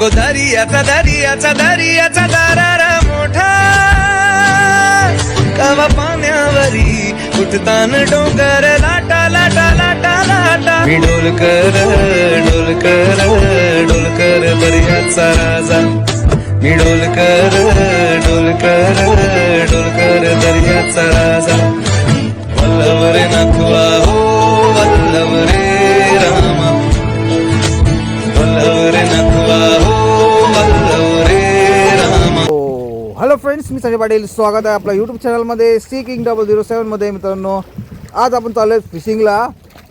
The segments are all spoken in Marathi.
गो दरियाचा दरियाचा दरियाचा दरारा मोठा. कवा पाण्यावरी उठतान डोंगर लाटा लाटा लाटा लाटा. मी डोलकर डोलकर डोलकर दर्याचा राजा. मी डोलकर डोलकर डोलकर दर्याचा राजा. वल्लभ संजय पाटील स्वागत आहे आपल्या यूट्यूब चॅनलमध्ये सी किंग डबल झिरो सेवनमध्ये मित्रांनो आज आपण चालू आहे फिशिंगला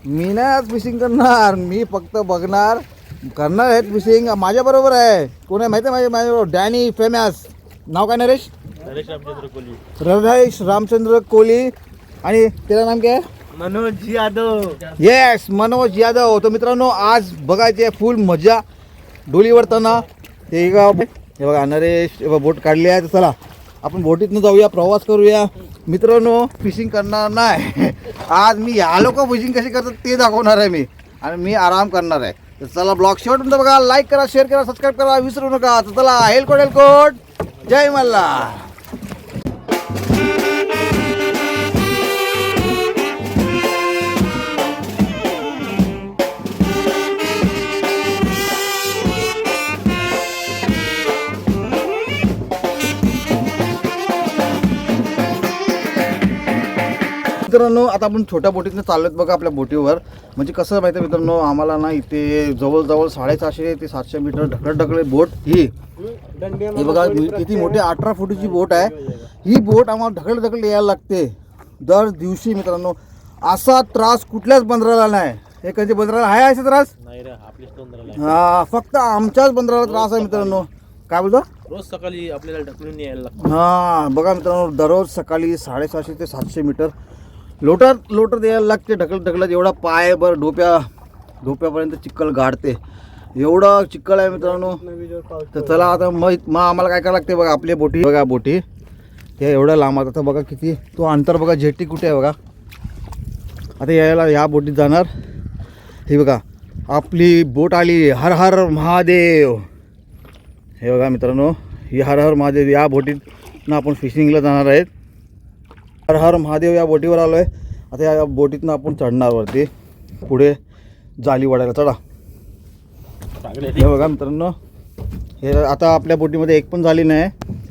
मी नाही आज फिशिंग करणार मी फक्त बघणार. करणार आहेत फिशिंग माझ्याबरोबर आहे. कोण आहे माहिती आहे माझ्या माझ्याबरोबर डॅनी फेमस नाव काय नरेश? रमेश रामचंद्र कोहली आणि त्याचं नाम काय? मनोज यादव. येस मनोज यादव. तर मित्रांनो आज बघायची फुल मजा. डोली वरताना हे का हे बघा नरेश बोट काढली आहे. तर चला. आपण बोटीतनं जाऊया प्रवास करूया. मित्रांनो फिशिंग करणार नाही. आज मी या लोक फिशिंग कशी करतात ते दाखवणार आहे मी. आणि मी आराम करणार आहे. तर चला ब्लॉग शेवट बघा. लाईक करा शेअर करा सबस्क्राईब करा. विसरू नका. तर चला हेलकोट हेलकोट. जय मल्हार. मित्रांनो आता आपण छोट्या बोटीतनं चाललोत बघा आपल्या बोटीवर. म्हणजे कसं माहिती आहे मित्रांनो आम्हाला ना इथे जवळजवळ साडेसहाशे ते सातशे मीटर ढकलत ढकलत बोट ही. ही बघा किती मोठी अठरा फुटीची बोट आहे. ही बोट आम्हाला ढकल ढकल यायला लागते. दर दिवशी मित्रांनो असा त्रास कुठल्याच बंदराला नाही. हे कधी बंदराला आहे असा त्रास? हा फक्त आमच्याच बंदराला त्रास आहे मित्रांनो. काय बोलतो? रोज सकाळी आपल्याला ढकलून यायला लागतं. हा बघा मित्रांनो दररोज सकाळी साडेसहाशे ते सातशे मीटर लोटर लोटर द्यायला लागते ढकल ढकलत एवढा पाय बर डोप्या डोप्यापर्यंत चिक्कल गाडते. एवढं चिक्कल आहे मित्रांनो. तर चला आता मग मग आम्हाला काय करावं लागते बघा आपली बोटी बघा बोटी. हे एवढं लांब आता बघा किती तो अंतर बघा जेटी कुठे आहे बघा? आता यायला या बोटीत जाणार. हे बघा आपली बोट आली. हर हर महादेव. हे बघा मित्रांनो ही हर हर महादेव या बोटीतनं आपण फिशिंगला जाणार आहेत. हर हर महादेव या बोटीवर आलो आहे आता या बोटीतनं आपण चढणार वरती. पुढे जाली वाढायला चढा. हे बघा मित्रांनो. हे आता आपल्या बोटीमध्ये एक पण झाली नाही.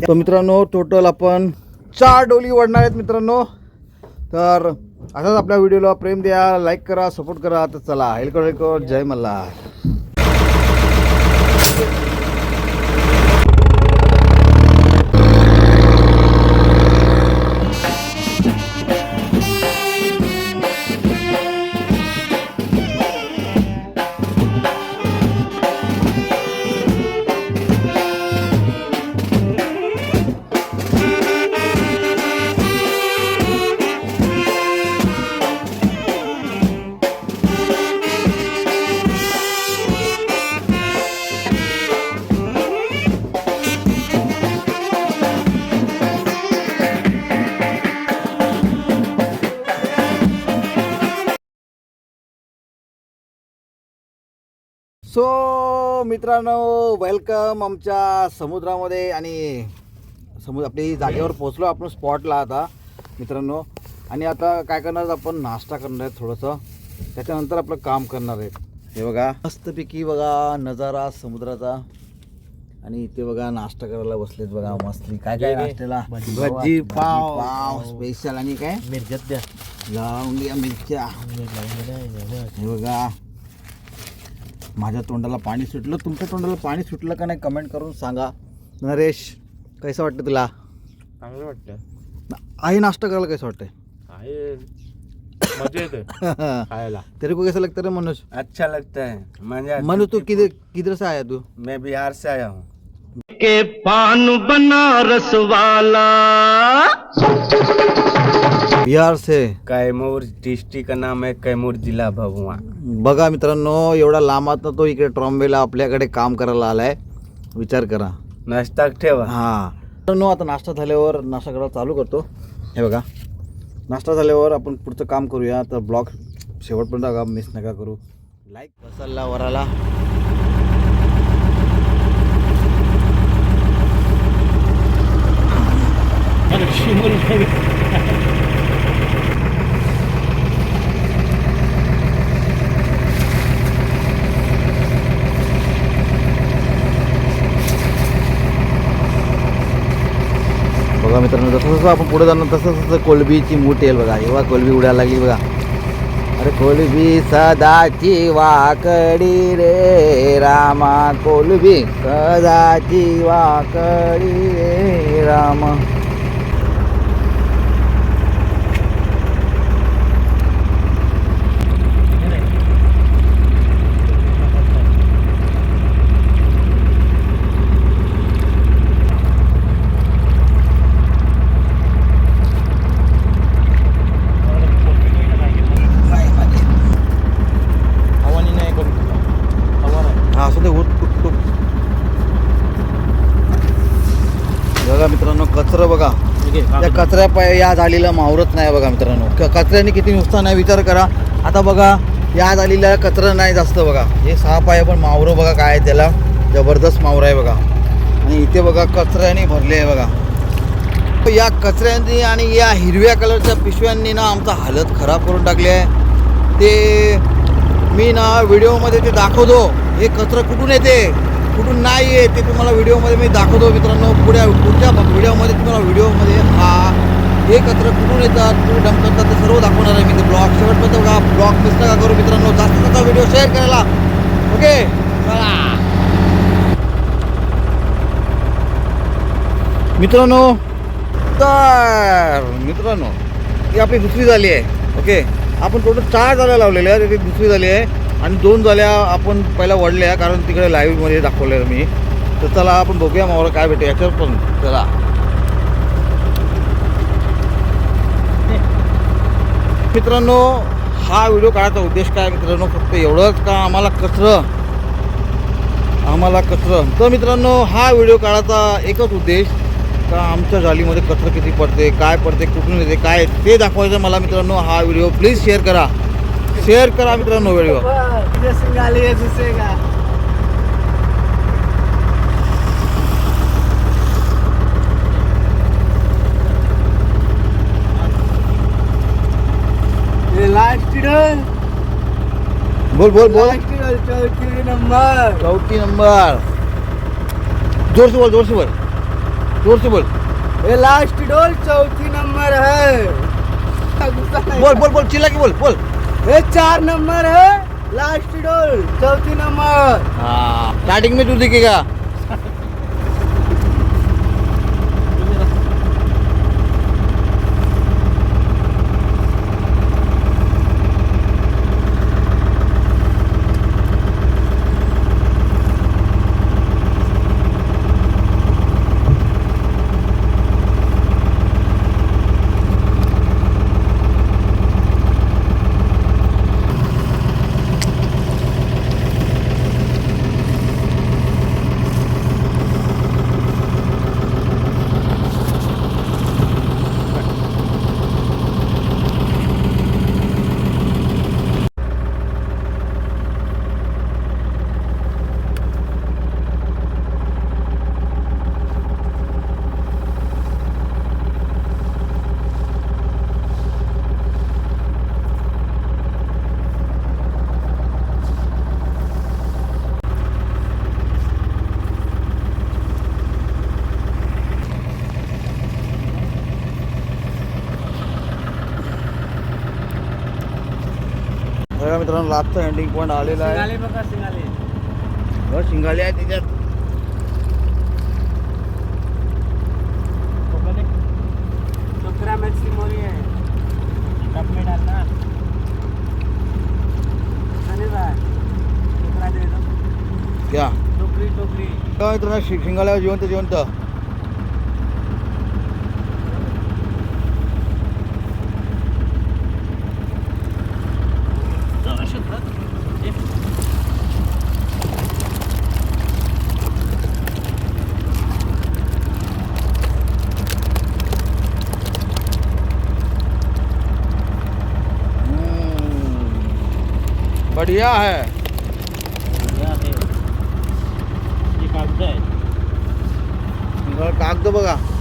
तर मित्रांनो टोटल आपण चार डोली वाढणार आहेत मित्रांनो. तर असाच आपल्या व्हिडिओला प्रेम द्या लाईक करा सपोर्ट करा. तर चला हेलकोट हेलकोट जय मल्हार. सो मित्रांनो वेलकम आमच्या समुद्रामध्ये आणि समुद्र आपली जागेवर पोचलो आपण स्पॉटला आता मित्रांनो. आणि आता काय करणार आपण नाश्ता करणार आहे थोडंसं. त्याच्यानंतर आपलं काम करणार आहे. हे बघा. मस्तपैकी बघा नजारा समुद्राचा. आणि इथे बघा नाश्ता करायला बसलेत बघा मस्त. काय काय नाश्त्याला? भजी पाव. पाव. स्पेशल आणि काय? लवंगिया मिरच्या. हे बघा. माझ्या तोंडाला पाणी सुटलं. तुमच्या तोंडाला पाणी सुटलं का नाही कमेंट करून सांगा. नरेश कसं वाटतं तुला? चांगलं वाटतं. आई नाश्ता करायला कसं वाटतंय? आहे. मजा येते. खायला. तेरे को कैसा लगता है रे मनोज? अच्छा लगता है मजा मनु तू किधर किधर से आया तू? मैं बिहार से आया हूँ के पान बनारस वाला? बिहार से। कैमूर डिस्ट्रिक्ट का नाम आहे कैमूर जिल्हा भगवा बघा मित्रांनो एवढा लांबात तो इकडे ट्रॉम्बेला आपल्याकडे काम करायला आलाय. विचार करा. नाश्ता ठेवा. हा. मित्रांनो आता नाश्ता झाल्यावर नाश्ता करायला चालू करतो. हे बघा. नाश्ता झाल्यावर आपण पुढचं काम करूया. तर ब्लॉग शेवटपर्यंत का मिस नका करू. लाईक बसलला वराला. शिमोल मित्रांनो जसं जसं आपण पुढे जाणार तसं तसं कोलबीची मूठ येईल बघा. एव्हा कोलबी उडायला लागली बघा. अरे कोलबी सदाची वाकडी रे रामा. कोलबी सदाची वाकडी रे रामा हवानी नाही करू हवा नाही हा असं ते उठ टुक टुक बघा मित्रांनो कचरं बघा त्या कचऱ्या पाय या झालेला मावरत नाही बघा मित्रांनो. क- कचऱ्याने किती नुकसान आहे विचार करा. आता बघा या झालेला कचरा नाही जास्त बघा. हे सहा पाय पण मावरं बघा काय आहे त्याला. जबरदस्त मावरं आहे बघा. आणि इथे बघा कचऱ्याने भरले आहे बघा. या कचऱ्यांनी आणि या हिरव्या कलरच्या पिशव्यांनी ना आमचा हालत खराब करून टाकली आहे. ते मी ना व्हिडिओमध्ये ते दाखवतो. हे कचरं कुठून येते? कुठून नाही आहे ते तुम्हाला व्हिडिओमध्ये मी दाखवतो मित्रांनो. पुढ्या पुढच्या व्हिडिओमध्ये तुम्हाला व्हिडिओमध्ये हा हे कुठून येतात कुठे डंप करतात ते सर्व दाखवणार आहे मी ते ब्लॉग शेवटपर्यंत बघा ब्लॉग मिस नका करू मित्रांनो. जास्त जास्त व्हिडिओ शेअर करायला. ओके चला. मित्रांनो तर मित्रांनो ही आपली दुसरी झाली आहे. ओके आपण टोटल चार जाल्या लावलेल्या आहेत. ती दुसरी झाली आहे. आणि दोन जाल्या आपण पहिल्या वडल्या कारण तिकडे लाईव्हमध्ये दाखवलेलं मी. तर चला आपण बघूया मावळं काय भेटू याच्यावर पण चला. मित्रांनो हा व्हिडिओ काढायचा उद्देश काय मित्रांनो फक्त एवढंच का आम्हाला कचरं? आम्हाला कचरं. तर मित्रांनो हा व्हिडिओ काढायचा एकच उद्देश का आमच्या जालीमध्ये कचरं किती पडते काय पडते कुठून येते काय ते दाखवायचं मला मित्रांनो. हा व्हिडिओ प्लीज शेअर करा. शेअर करा मित्रांनो व्हिडिओ. बोल बोल बोल नंबर चौथी नंबर ज़ोर से बोल ज़ोर से बोल ज़ोर से बोल ये लास्ट डोल चौथी नंबर है बोल बोल बोल चिल्ला के बोल बोल ये चार नंबर है लास्ट डोल चौथी नंबर हाँ स्टार्टिंग में तू दिखेगा मित्रांनो लास्टचा एंडिंग पॉईंट आलेला आहे. बघा शिंगाले. आहे त्याच्यात मोरी है कप में डालना अरे भाई टोकरा दे दो क्या? टोकरी टोकरी. काय मित्रांनो शि- शिंगाल्यावर जिवंत जिवंत. बढ़िया है। हे। कागद आहे शिंगाला कागद बघा।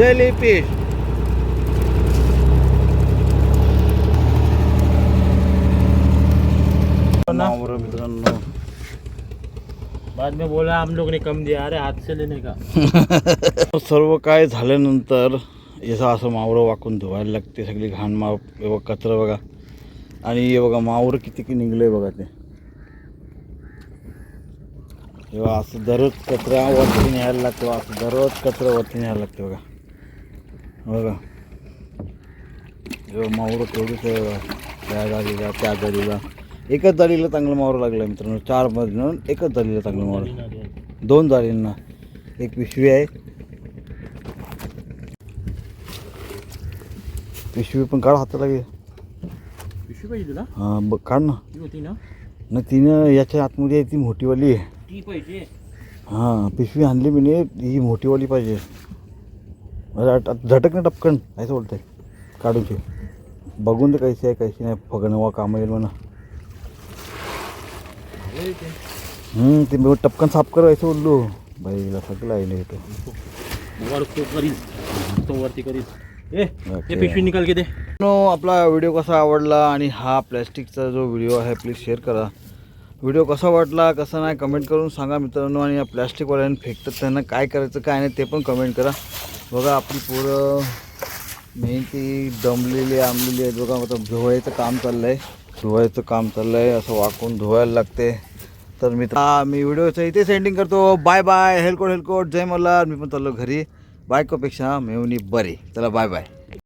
जेलीफिश मावरं मित्रांनो. बाद में बोला हम लोग ने कम दिया। अरे हाथ से लेने का। सर्व काय झाल्यानंतर याचं असं मावरं वाकून धुवायला लागते सगळी घाण माव हे बघा कचरा बघा. आणि हे बघा मावरं किती की निघलंय बघा ते. तेव्हा असं दररोज कचरा वरती न्यायला लागतो असं दररोज कचरा वरती न्यायला लागते बघा. बघा. मावरं आहे बघा त्या जालीला त्या जालीला एकच जालीला चांगलं मावरं लागलं मित्रांनो. चार मधून एकच जालीला चांगलं मावरं दोन जाळींना एक पिशवी आहे. पिशवी पण काढ हाताला घे. पिशवी पाहिजे तुला? हां बघ काढ ना. होती ना? ना तिनं याच्या आतमध्ये आहे ती मोठीवाली आहे. ती पाहिजे. हां पिशवी आणली मी ही मोठीवाली पाहिजे. झटक ना टपकन असं बोलतंय. काढून ठेव. बघून ते कैसे आहे कैसे नाही. फगणवा काम येईल म्हणा. हम्म, ते मी टपकन साफ कर असं बोललो. बाईला सगळं आहे नाही तो वरती ए. ते पिशवी निकाल के दे. नो आपला व्हिडिओ कसा आवडला आणि हा प्लॅस्टिकचा जो व्हिडिओ आहे प्लीज शेअर करा. व्हिडिओ कसा वाटला कसा नाही कमेंट करून सांगा मित्रांनो. आणि या प्लॅस्टिकवाल्याने फेकतात त्यांना काय करायचं काय नाही ते पण कमेंट करा. बघा आपली पोरं मेहनती दमलेली आंबलेली आहेत बघा. आता धुवायचं काम चाललं आहे धुवायचं काम चाललं आहे असं वाकून धुवायला लागते. तर मित्र मी व्हिडिओचं इथे सेंडिंग करतो. बाय बाय हेलकोट हेलकोट जय मल्हार. मी पण चाललो घरी. बायकोपेक्षा मेवणी बरी. चला बाय बाय